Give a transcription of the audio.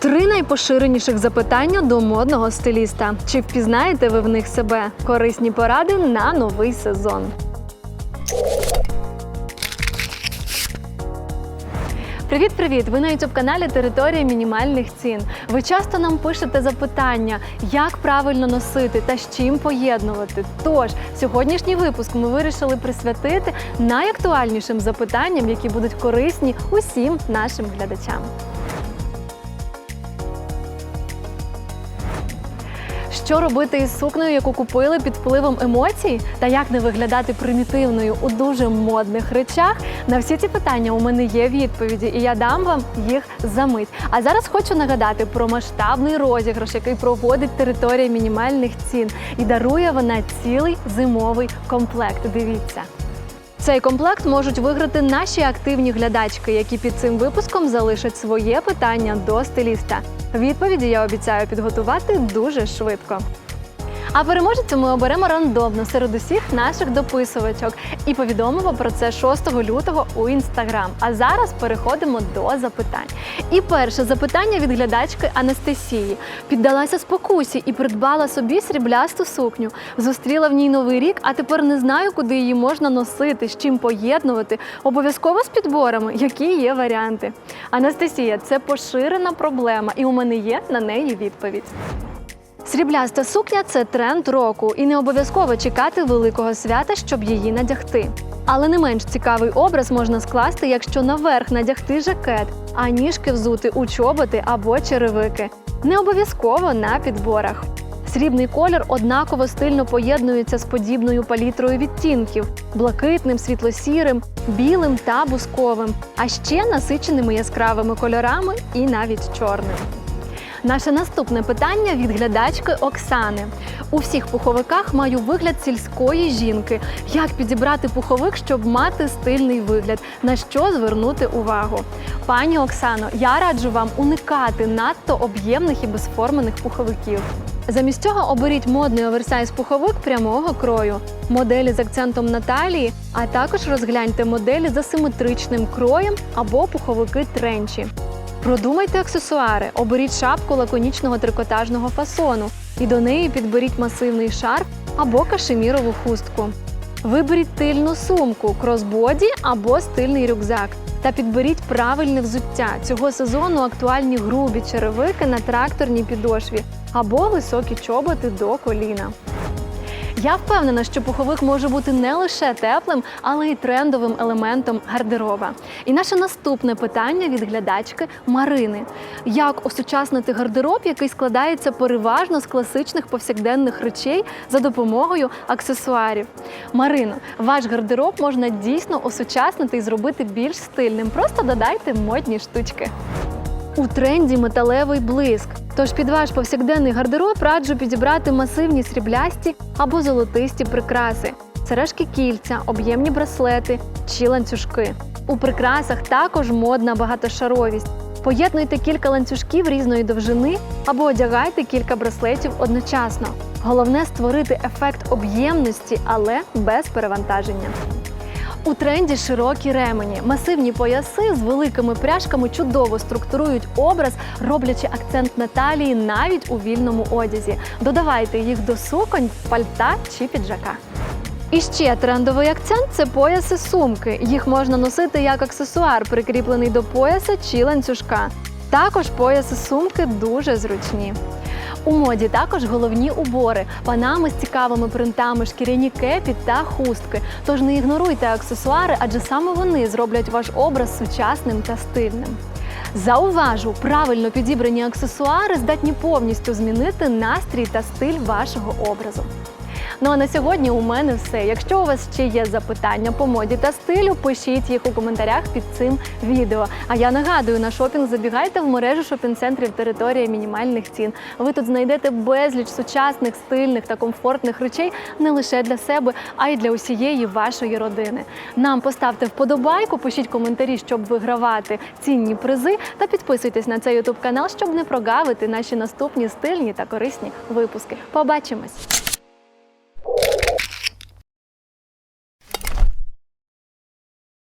Три найпоширеніших запитання до модного стиліста. Чи впізнаєте ви в них себе? Корисні поради на новий сезон. Привіт, привіт! Ви на youtube каналі Територія мінімальних цін. Ви часто нам пишете запитання, як правильно носити та з чим поєднувати. Тож сьогоднішній випуск ми вирішили присвятити найактуальнішим запитанням, які будуть корисні усім нашим глядачам. Що робити із сукнею, яку купили під впливом емоцій, та як не виглядати примітивною у дуже модних речах? На всі ці питання у мене є відповіді, і я дам вам їх за мить. А зараз хочу нагадати про масштабний розіграш, який проводить територія мінімальних цін, і дарує вона цілий зимовий комплект. Дивіться. Цей комплект можуть виграти наші активні глядачки, які під цим випуском залишать своє питання до стиліста. Відповіді я обіцяю підготувати дуже швидко. А переможця ми оберемо рандомно серед усіх наших дописувачок і повідомимо про це 6 лютого у інстаграм. А зараз переходимо до запитань. І перше запитання від глядачки Анастасії піддалася спокусі і придбала собі сріблясту сукню. Зустріла в ній новий рік, а тепер не знаю, куди її можна носити, з чим поєднувати. Обов'язково з підборами, які є варіанти. Анастасія, це поширена проблема, і у мене є на неї відповідь. Срібляста сукня це тренд року, і не обов'язково чекати великого свята, щоб її надягти. Але не менш цікавий образ можна скласти, якщо наверх надягти жакет, а ніжки взути у чоботи або черевики. Не обов'язково на підборах. Срібний колір однаково стильно поєднується з подібною палітрою відтінків блакитним, світло-сірим, білим та бусковим, а ще насиченими яскравими кольорами і навіть чорним. Наше наступне питання від глядачки Оксани. У всіх пуховиках маю вигляд сільської жінки. Як підібрати пуховик, щоб мати стильний вигляд? На що звернути увагу? Пані Оксано, я раджу вам уникати надто об'ємних і безформених пуховиків. Замість цього оберіть модний оверсайз пуховик прямого крою, моделі з акцентом на талії, а також розгляньте моделі з асиметричним кроєм або пуховики тренчі. Продумайте аксесуари, оберіть шапку лаконічного трикотажного фасону і до неї підберіть масивний шарф або кашемірову хустку. Виберіть тильну сумку, кросбоді або стильний рюкзак. Та підберіть правильне взуття. Цього сезону актуальні грубі черевики на тракторній підошві або високі чоботи до коліна. Я впевнена, що пуховик може бути не лише теплим, але й трендовим елементом гардероба. І наше наступне питання від глядачки Марини: як осучаснити гардероб, який складається переважно з класичних повсякденних речей за допомогою аксесуарів? Марино, ваш гардероб можна дійсно осучаснити і зробити більш стильним. Просто додайте модні штучки. У тренді металевий блиск. Тож під ваш повсякденний гардероб раджу підібрати масивні сріблясті або золотисті прикраси, сережки кільця, об'ємні браслети чи ланцюжки. У прикрасах також модна багатошаровість. Поєднуйте кілька ланцюжків різної довжини або одягайте кілька браслетів одночасно. Головне створити ефект об'ємності, але без перевантаження. У тренді широкі ремені, масивні пояси з великими пряжками чудово структурують образ, роблячи акцент на талії навіть у вільному одязі. Додавайте їх до суконь, пальта чи піджака. І ще трендовий акцент це пояси сумки. Їх можна носити як аксесуар, прикріплений до пояса чи ланцюжка. Також пояси сумки дуже зручні. У моді також головні убори, панами з цікавими принтами, шкіряні кепі та хустки. Тож не ігноруйте аксесуари, адже саме вони зроблять ваш образ сучасним та стильним. Зауважу, правильно підібрані аксесуари здатні повністю змінити настрій та стиль вашого образу. Ну а на сьогодні у мене все. Якщо у вас ще є запитання по моді та стилю, пишіть їх у коментарях під цим відео. А я нагадую, на шопінг забігайте в мережу шопінг-центрів територія мінімальних цін. Ви тут знайдете безліч сучасних, стильних та комфортних речей не лише для себе, а й для усієї вашої родини. Нам поставте вподобайку, пишіть коментарі, щоб вигравати цінні призи, та підписуйтесь на цей ютуб канал, щоб не прогавити наші наступні стильні та корисні випуски. Побачимось!